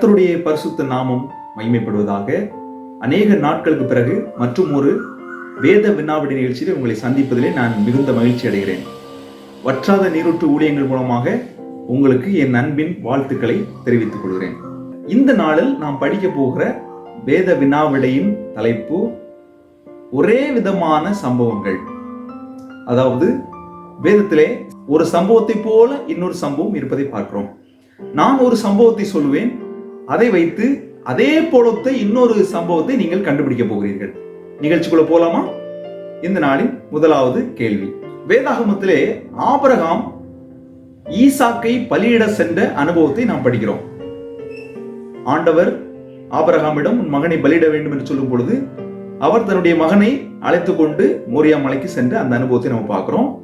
கர்த்தருடைய பரிசுத்த நாமம் மகிமைப்படுவதாக. அநேக நாட்களுக்கு பிறகு மற்றும் ஒரு வேத வினாவிட நிகழ்ச்சியில் உங்களை சந்திப்பதிலே நான் மிகுந்த மகிழ்ச்சி அடைகிறேன். வற்றாத நீரூற்று ஊழியங்கள் மூலமாக உங்களுக்கு என் அன்பின் வாழ்த்துக்களை தெரிவித்துக் கொள்கிறேன். இந்த நாளில் நாம் படிக்க போகிற வேத வினாவிடையின் தலைப்பு ஒரே விதமான சம்பவங்கள். அதாவது வேதத்திலே ஒரு சம்பவத்தை போல இன்னொரு சம்பவம் இருப்பதை பார்க்கிறோம். நான் ஒரு சம்பவத்தை சொல்லுவேன். அதை வைத்து அதே போலத்தை இன்னொரு சம்பவத்தை நீங்கள் கண்டுபிடிக்க போகிறீர்கள். நிகழ்ச்சிக்குள்ள போலாமா? இந்த நாளின் முதலாவது கேள்வி. வேதாகமத்திலே ஆபரகாம் ஈசாக்கை பலியிட சென்ற அனுபவத்தை நாம் படிக்கிறோம். ஆண்டவர் ஆபரகாமிடம் உன் மகனை பலியிட வேண்டும் என்று சொல்லும் பொழுது அவர் தன்னுடைய மகனை அழைத்து கொண்டு மோரியா மலைக்கு சென்ற அந்த அனுபவத்தை நம்ம பார்க்கிறோம்.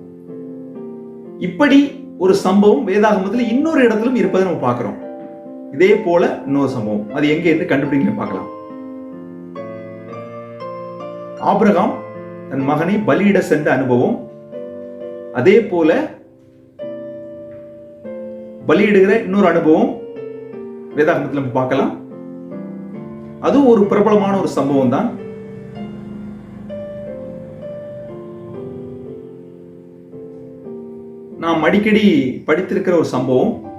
இப்படி ஒரு சம்பவம் வேதாகமத்தில் இன்னொரு இடத்திலும் இருப்பதை நம்ம பார்க்கிறோம். இதே போல இன்னொரு சம்பவம். அது எங்க இருந்து கண்டுபிடிங்க பார்க்கலாம். ஆபிரகாம் தன் மகனை பலியிட சென்ற அனுபவம். அதே போல பலியிடுகிற இன்னொரு அனுபவம். வேதாகமத்தில் நம்ம பார்க்கலாம். அதுவும் ஒரு பிரபலமான ஒரு சம்பவம் தான். நாம் அடிக்கடி படித்திருக்கிற ஒரு சம்பவம்.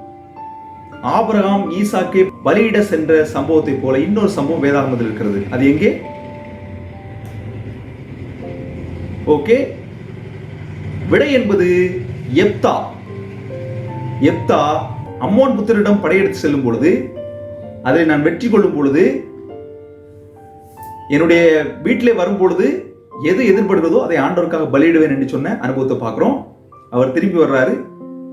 ஆபரகாம் ஈசாக்கை பலியிட சென்ற சம்பவத்தை போல இன்னொரு சம்பவம் வேதாகமத்தில் இருக்கிறது. அது எங்கே? ஓகே. விடை என்பது எப்தா. எப்தா அம்மோன் புத்தரிடம் படையெடுத்து செல்லும் பொழுது அதை நான் வெற்றி கொள்ளும் பொழுது என்னுடைய வீட்டிலே வரும் பொழுது எது எதிர்படுகிறதோ அதை ஆண்டவருக்காக பலியிடுவேன் என்று சொன்ன அனுபவத்தை பார்க்குறோம். அவர் திரும்பி வர்றாரு.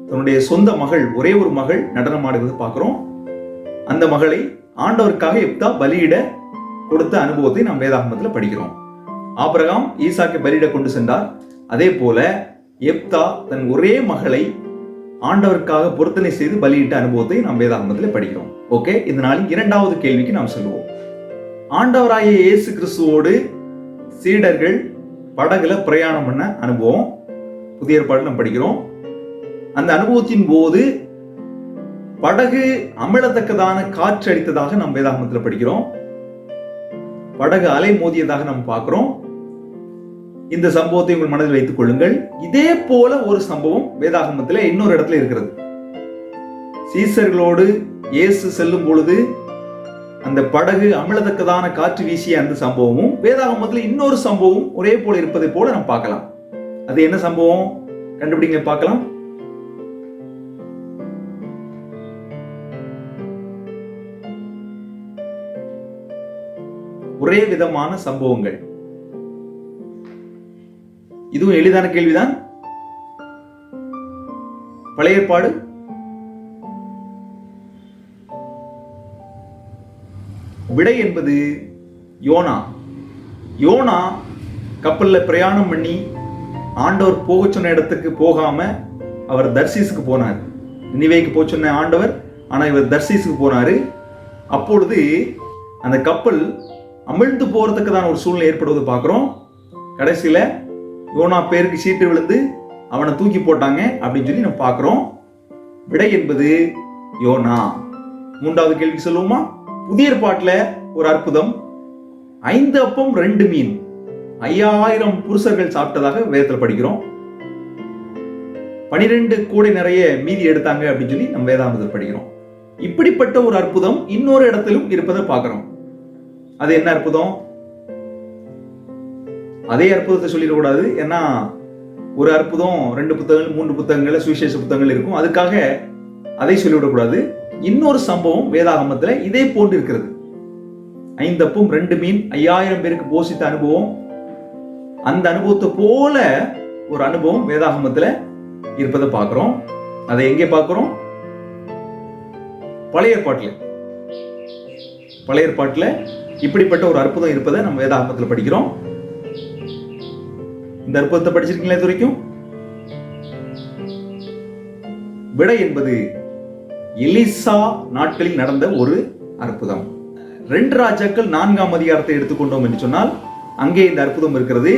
தன்னுடைய சொந்த மகள் ஒரே ஒரு மகள் நடனம் ஆடுவது பார்க்கிறோம். அந்த மகளை ஆண்டவருக்காக எப்தா பலியிட கொடுத்த அனுபவத்தை நாம் வேதாகமத்தில் படிக்கிறோம். ஆபிரகாம் ஈசாக்கை பலியிட கொண்டு சென்றார். அதே போல எப்தா தன் ஒரே மகளை ஆண்டவருக்காக பொருத்தனை செய்து பலியிட்ட அனுபவத்தை நாம் வேதாகமத்தில் படிக்கிறோம். ஓகே இந்த இரண்டாவது கேள்விக்கு நாம் செல்வோம். ஆண்டவராய இயேசு கிறிஸ்துவோடு சீடர்கள் படகுல பிரயாணம் பண்ண அனுபவம். புதிய ஏற்பாடு நம்ம படிக்கிறோம். அந்த அனுபவத்தின் போது படகு அமிழத்தக்கதான காற்று அடித்ததாக நாம் வேதாகமத்தில் படிக்கிறோம். படகு அலை மோதியதாக நம்ம பார்க்கிறோம். இந்த சம்பவத்தை உங்கள் மனதில் வைத்துக் கொள்ளுங்கள். இதே போல ஒரு சம்பவம் வேதாகமத்தில் இன்னொரு இடத்துல இருக்கிறது. சீசர்களோடு இயேசு செல்லும் பொழுது அந்த படகு அமிழத்தக்கதான காற்று வீசிய அந்த சம்பவமும் வேதாகமத்தில் இன்னொரு சம்பவம் ஒரே போல இருப்பதை போல நம்ம பார்க்கலாம். அது என்ன சம்பவம்? கண்டுபிடிங்க பார்க்கலாம். ஒரே விதமான சம்பவங்கள். இதுவும் எளிதான கேள்விதான். பழைய ஏற்பாடு. விடை என்பது யோனா. யோனா கப்பல்ல பிரயாணம் பண்ணி ஆண்டவர் போக சொன்ன இடத்துக்கு போகாம அவர் தர்சீஸுக்கு போனார். நினைவைக்கு போக சொன்ன ஆண்டவர் ஆனால் இவர் தர்சீஸுக்கு போனாரு. அப்பொழுது அந்த கப்பல் அமிழ்ந்து போறதுக்குதான ஒரு சூழ்நிலை ஏற்படுவது பார்க்குறோம். கடைசியில் யோனா பேருக்கு சீட்டு விழுந்து அவனை தூக்கி போட்டாங்க அப்படின்னு சொல்லி நம்ம பார்க்குறோம். விடை என்பது யோனா. மூன்றாவது கேள்வி சொல்லுவோமா? புதிய ஏற்பாட்டில் ஒரு அற்புதம். ஐந்து அப்பம் ரெண்டு மீன். ஐயாயிரம் புருஷர்கள் சாப்பிட்டதாக வேதத்தில் படிக்கிறோம். பனிரெண்டு கூடை நிறைய மீதி எடுத்தாங்க அப்படின்னு சொல்லி நம்ம வேதாந்தத்தில் படிக்கிறோம். இப்படிப்பட்ட ஒரு அற்புதம் இன்னொரு இடத்திலும் இருப்பதை பார்க்குறோம். அது என்ன அற்புதம்? அதே அற்புதத்தை சொல்லிடக்கூடாது. ஏன்னா ஒரு அற்புதம் ரெண்டு புத்தகங்கள் மூன்று புத்தகங்கள் சுவிசேஷ புத்தகங்கள் இருக்கும். அதுக்காக அதை சொல்லிவிடக்கூடாது. இன்னொரு சம்பவம் வேதாகமத்தில் இதே போன்று இருக்கிறது. ஐந்தப்பும் ரெண்டு மீன் ஐயாயிரம் பேருக்கு போஷித்த அனுபவம். அந்த அனுபவத்தை போல ஒரு அனுபவம் வேதாகமத்தில் இருப்பதை பார்க்கிறோம். அதை எங்கே பார்க்கிறோம்? பழைய ஏற்பாட்டில் பழைய ஏற்பாட்டில் இப்படிப்பட்ட ஒரு அற்புதம் இருப்பதை நம்ம வேதாகமத்தில் படிக்கிறோம். இந்த அற்புதத்தை படிச்சிருக்கீங்களா இது வரைக்கும்? விடை என்பது எலிசா நாட்களில் நடந்த ஒரு அற்புதம். ரெண்டு ராஜாக்கள் நான்காம் அதிகாரத்தை எடுத்துக்கொண்டோம் என்று சொன்னால் அங்கே இந்த அற்புதம் இருக்கிறது.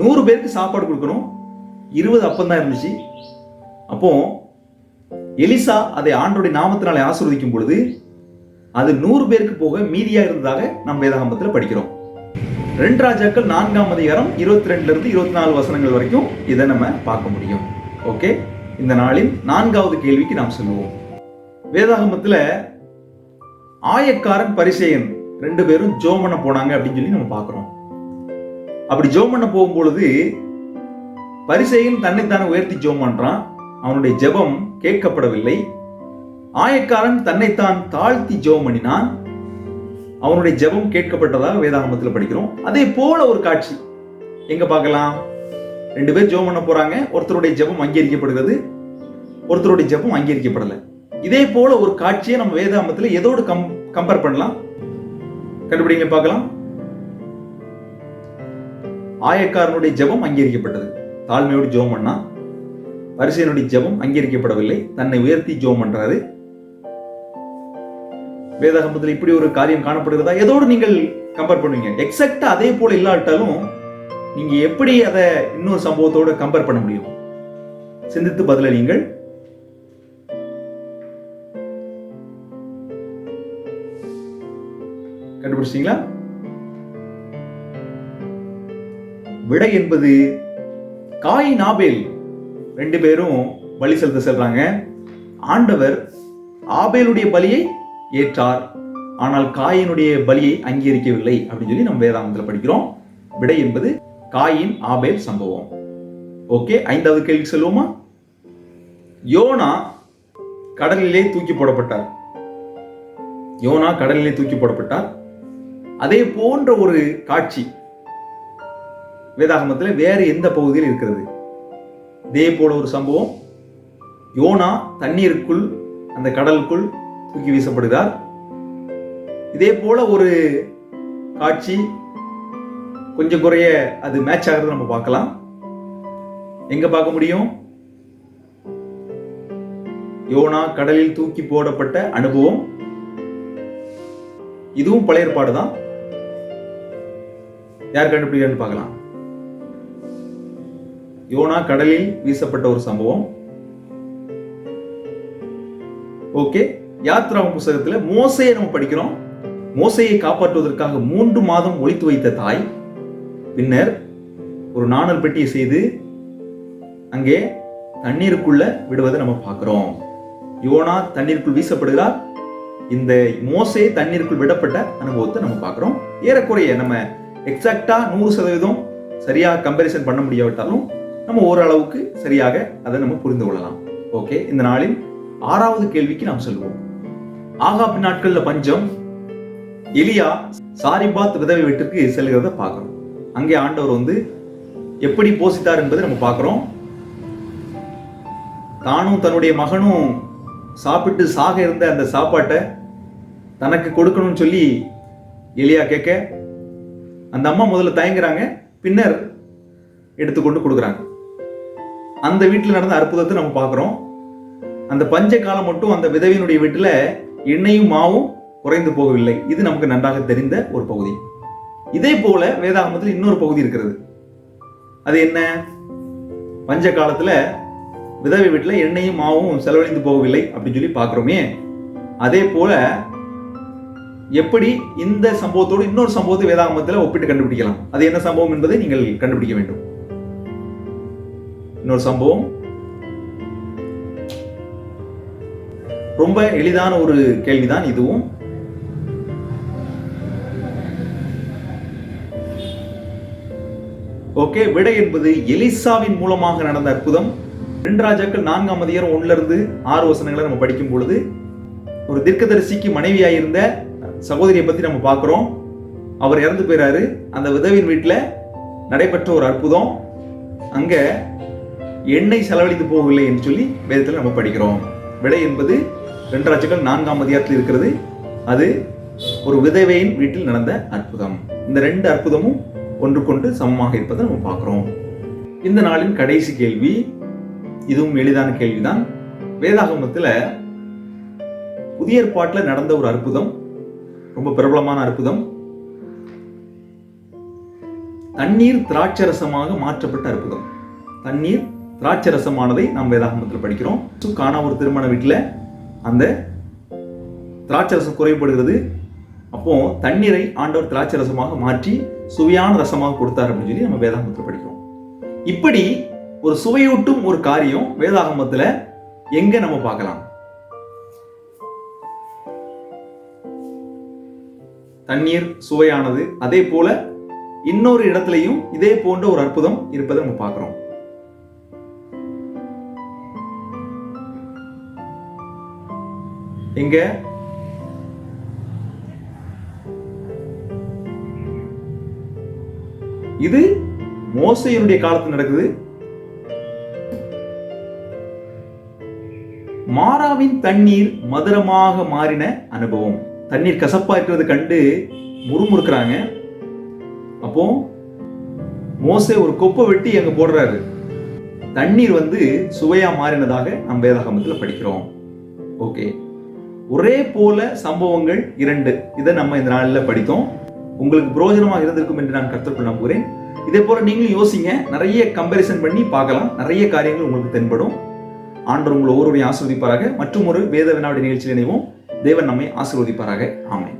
நூறு பேருக்கு சாப்பாடு கொடுக்கணும். இருபது அப்பம் தான் இருந்துச்சு. அப்போ எலிசா அதை ஆண்டோடைய நாமத்தினாலே ஆசிர்வதிக்கும் பொழுது அது நூறு பேருக்கு போக மீதியா இருந்ததாக நம்ம வேதாகமத்தில் படிக்கிறோம். ரெண்டு ராஜாக்கள் நான்காம் அதிகாரம் இருபத்தி ரெண்டுல இருந்து இருபத்தி நாலு வசனங்கள் வரைக்கும் இதை நம்ம பார்க்க முடியும். ஓகே? இந்த நாளின் நான்காவது கேள்விக்கு நாம் சொல்லுவோம் வேதாகமத்துல ஆயக்காரன் பரிசெயன் ரெண்டு பேரும் ஜோம் பண்ண போனாங்க அப்படின்னு சொல்லி நம்ம பார்க்கிறோம். அப்படி ஜோம் பண்ண போகும்பொழுது பரிசெயன் தன்னைத்தானே உயர்த்தி ஜோம் பண்றான். அவனுடைய ஜெபம் கேட்கப்படவில்லை. ஆயக்காரன் தன்னைத்தான் தாழ்த்தி ஜெபம் பண்ணினான் அவனுடைய ஜெபம் கேட்கப்பட்டதாக வேதாகமத்தில் படிக்கிறோம். அதே போல ஒரு காட்சி. எங்க பார்க்கலாம்? ரெண்டு பேர் ஜெபம் பண்ண போறாங்க. ஒருத்தருடைய ஜெபம் அங்கீகரிக்கப்படுகிறது. ஒருத்தருடைய ஜெபம் அங்கீகரிக்கப்படல. இதே போல ஒரு காட்சியை நம்ம வேதாகமத்தில் எதோடு கம் கம்பேர் பண்ணலாம்? கண்டுபிடிங்க பார்க்கலாம். ஆயக்காரனுடைய ஜெபம் அங்கீகரிக்கப்பட்டது. தாழ்மையோடு ஜெபம் பண்ணா. பரிசையனுடைய ஜெபம் அங்கீகரிக்கப்படவில்லை. தன்னை உயர்த்தி ஜெபம் பண்றாரு. வேதாகமத்தில் இப்படி ஒரு காரியம் காணப்படுகிறதா? எதோடு நீங்கள் கம்பேர் பண்ணுவீங்க? எக்ஸாக்டா அதே போல இல்லாட்டாலும் நீங்க எப்படி அதை இன்னொரு சம்பவத்தோட கம்பேர் பண்ண முடியும்? சிந்தித்து பதிலளியுங்கள் கண்டுபிடிச்சிங்களா விடை என்பது காயின் ஆபேல் ரெண்டு பேரும் பலி செலுத்த செல்றாங்க. ஆண்டவர் ஆபேலுடைய பலியை ஏற்றார். ஆனால் காயினுடைய பலியை அங்கீகரிக்கவில்லை அப்படின்னு சொல்லி நம்ம வேதாந்தத்தில் படிக்கிறோம். விடை என்பது காயின் ஆபேல் சம்பவம். ஓகே ஐந்தாவது கேள்வி சொல்லுவோமா யோனா கடலிலே தூக்கி போடப்பட்டார். யோனா கடலிலே தூக்கி போடப்பட்டார். அதே போன்ற ஒரு காட்சி வேதாகமத்தில் வேறு எந்த பகுதியில் இருக்கிறது. இதே போல ஒரு சம்பவம். யோனா தண்ணீருக்குள் அந்த கடலுக்குள் தூக்கி வீசப்படுகிறார். இதே போல ஒரு காட்சி கொஞ்சம் குறைய அது மேட்ச் ஆகிறது நம்ம பார்க்கலாம். எங்க பார்க்க முடியும்? யோனா கடலில் தூக்கி போடப்பட்ட அனுபவம். இதுவும் பழைய ஏற்பாடு தான். யார் கண்டுபிடிக்கிறான்னு பார்க்கலாம். யோனா கடலில் வீசப்பட்ட ஒரு சம்பவம். ஓகே. யாத்ரா புஸ்தகத்துல மோசையை நம்ம படிக்கிறோம். மோசையை காப்பாற்றுவதற்காக மூன்று மாதம் ஒழித்து வைத்த தாய் பின்னர் ஒரு நாணல் பெட்டியை செய்து அங்கே தண்ணீருக்குள்ள விடுவதை நம்ம பார்க்கிறோம். யோனா தண்ணீருக்குள் வீசப்படுகிறார். இந்த மோசே தண்ணீருக்குள் விடப்பட்ட அனுபவத்தை நம்ம பார்க்குறோம். ஏறக்குறைய நம்ம எக்ஸாக்டா நூறு சதவீதம் சரியா கம்பேரிசன் பண்ண முடியாவிட்டாலும் நம்ம ஓரளவுக்கு சரியாக அதை நம்ம புரிந்து கொள்ளலாம். ஓகே இந்த நாளில் ஆறாவது கேள்விக்கு நாம் செல்வோம். ஆகாப் நாட்கள்ல பஞ்சம் எலியா சாரிபாத் விதவை வீட்டிற்கு செல்கிறத பார்க்கறோம். அங்கே ஆண்டவர் வந்து எப்படி போசித்தார் என்பதை நம்ம பார்க்குறோம். தானும் தன்னுடைய மகனும் சாப்பிட்டு சாக இருந்த அந்த சாப்பாட்டை தனக்கு கொடுக்கணும்னு சொல்லி எலியா கேட்க அந்த அம்மா முதல்ல தயங்குறாங்க பின்னர் எடுத்துக்கொண்டு கொடுக்குறாங்க. அந்த வீட்டில் நடந்த அற்புதத்தை நம்ம பார்க்குறோம். அந்த பஞ்ச காலம் மட்டும் அந்த விதவியினுடைய வீட்டில் எண்ணெயும் மாவும் குறைந்து போகவில்லை. இது நமக்கு நன்றாக தெரிந்த ஒரு பகுதி. இதே போல வேதாகமத்தில் இன்னொரு பகுதி இருக்கிறது. அது என்ன? பஞ்ச காலத்துல விதவை வீட்டில் எண்ணெயும் மாவும் செலவழிந்து போகவில்லை அப்படின்னு சொல்லி பார்க்குறோமே. அதே போல எப்படி இந்த சம்பவத்தோடு இன்னொரு சம்பவத்தை வேதாகமத்தில் ஒப்பிட்டு கண்டுபிடிக்கலாம். அது என்ன சம்பவம் என்பதை நீங்கள் கண்டுபிடிக்க வேண்டும். இன்னொரு சம்பவம். ரொம்ப எளிதான ஒரு கேள்விதான் இதுவும். ஓகே விடை என்பது எலிசாவின் மூலமாக நடந்த அற்புதம். ரெண்டு ராஜாக்கள் நான்காம் அதிகாரம் ஒண்ணுல இருந்து ஆறு வசனங்களை நம்ம படிக்கும் பொழுது ஒரு தீர்க்கதரிசிக்கு மனைவியாயிருந்த சகோதரியை பத்தி நம்ம பார்க்குறோம். அவர் இறந்து போயிறாரு. அந்த விதவின் வீட்டில் நடைபெற்ற ஒரு அற்புதம். அங்க எண்ணெய் செலவழித்து போகவில்லை என்று சொல்லி வேதத்தில் நம்ம படிக்கிறோம். விடை என்பது ரெண்டு ராஜ்யங்கள் நான்காம் அதிகாரத்தில் இருக்கிறது. அது ஒரு விதவையின் வீட்டில் நடந்த அற்புதம். இந்த ரெண்டு அற்புதமும் ஒன்றுக்கொண்டு சமமாக இருப்பதை நம்ம பார்க்குறோம். இந்த நாளின் கடைசி கேள்வி இதுவும் எளிதான கேள்விதான். வேதாகமத்தில் புதிய ஏற்பாட்டில் நடந்த ஒரு அற்புதம் ரொம்ப பிரபலமான அற்புதம். தண்ணீர் திராட்சரசமாக மாற்றப்பட்ட அற்புதம். தண்ணீர் திராட்சரசமானதை நாம் வேதாகமத்தில் படிக்கிறோம். ஸோ காணா ஒரு திருமண வீட்டில் அந்த திராட்சை ரசம் குறைபடுகிறது. அப்போ தண்ணீரை ஆண்டவர் திராட்சை ரசமாக மாற்றி சுவையான ரசமாக கொடுத்தார் அப்படின்னு சொல்லி நம்ம வேதாகமத்தில் படிக்கிறோம். இப்படி ஒரு சுவையூட்டும் ஒரு காரியம் வேதாகமத்தில் எங்க நம்ம பார்க்கலாம்? தண்ணீர் சுவையானது அதே போல இன்னொரு இடத்துலையும் இதே போன்ற ஒரு அற்புதம் இருப்பதை நம்ம பார்க்குறோம். இங்க. இது மோசையினுடைய காலத்தில் நடக்குது. மாறாவின் தண்ணீர் மதுரமாக மாறின அனுபவம். தண்ணீர் கசப்பா இருக்கிறது கண்டு முறுமுறுக்கிறாங்க. அப்போ மோசை ஒரு கொப்பை வெட்டி அங்க போடுறாரு. தண்ணீர் வந்து சுவையா மாறினதாக நம்ம வேதாகமத்தில் படிக்கிறோம். ஓகே. ஒரே போல சம்பவங்கள் இரண்டு. இதை நம்ம இந்த நாளில் படித்தோம். உங்களுக்கு பிரயோஜனமாக இருந்திருக்கும் என்று நான் கருத்துக்குள் நம்புகிறேன். இதே போல நீங்களும் யோசிங்க. நிறைய கம்பேரிசன் பண்ணி பார்க்கலாம். நிறைய காரியங்கள் உங்களுக்கு தென்படும். ஆண்டவர் உங்களை ஒவ்வொருவரையும் ஆசிர்வதிப்பாராக. மற்றும் ஒரு வேத வினாவுடைய நிகழ்ச்சியில் இணைவோம். தேவன் நம்மை ஆசீர்வதிப்பாராக. ஆமை